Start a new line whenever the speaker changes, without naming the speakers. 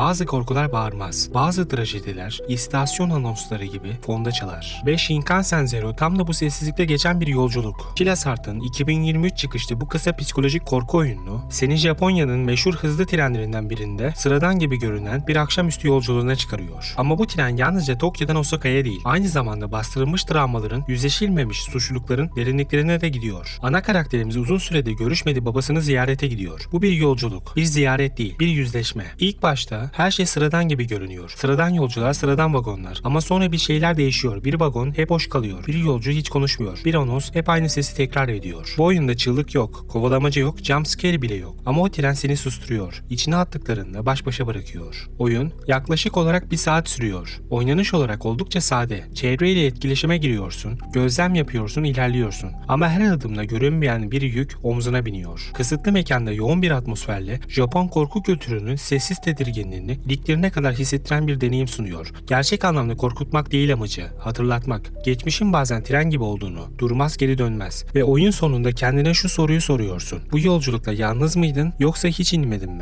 Bazı korkular bağırmaz. Bazı trajediler istasyon anonsları gibi fonda çalar. Ve Shinkansen Zero tam da bu sessizlikte geçen bir yolculuk. Kilasart'ın 2023 çıkışlı bu kısa psikolojik korku oyununu seni Japonya'nın meşhur hızlı trenlerinden birinde sıradan gibi görünen bir akşamüstü yolculuğuna çıkarıyor. Ama bu tren yalnızca Tokyo'dan Osaka'ya değil, aynı zamanda bastırılmış travmaların, yüzleşilmemiş suçlulukların derinliklerine de gidiyor. Ana karakterimiz uzun süredir görüşmediği babasını ziyarete gidiyor. Bu bir yolculuk, bir ziyaret değil, bir yüzleşme. İlk başta her şey sıradan gibi görünüyor. Sıradan yolcular, sıradan vagonlar. Ama sonra bir şeyler değişiyor. Bir vagon hep boş kalıyor. Bir yolcu hiç konuşmuyor. Bir anons hep aynı sesi tekrar ediyor. Bu oyunda çığlık yok, kovalamacı yok, jumpscare bile yok. Ama o tren seni susturuyor. İçine attıklarında baş başa bırakıyor. Oyun yaklaşık olarak bir saat sürüyor. Oynanış olarak oldukça sade. Çevreyle etkileşime giriyorsun, gözlem yapıyorsun, ilerliyorsun. Ama her adımda görünmeyen bir yük omzuna biniyor. Kısıtlı mekanda yoğun bir atmosferle Japon korku kültürünün sessiz tedirginliğini iliklerine kadar hissettiren bir deneyim sunuyor. Gerçek anlamda korkutmak değil amacı, hatırlatmak. Geçmişin bazen tren gibi olduğunu, durmaz geri dönmez. Ve oyun sonunda kendine şu soruyu soruyorsun. Bu yolculukta yalnız mıydın yoksa hiç inmedin mi?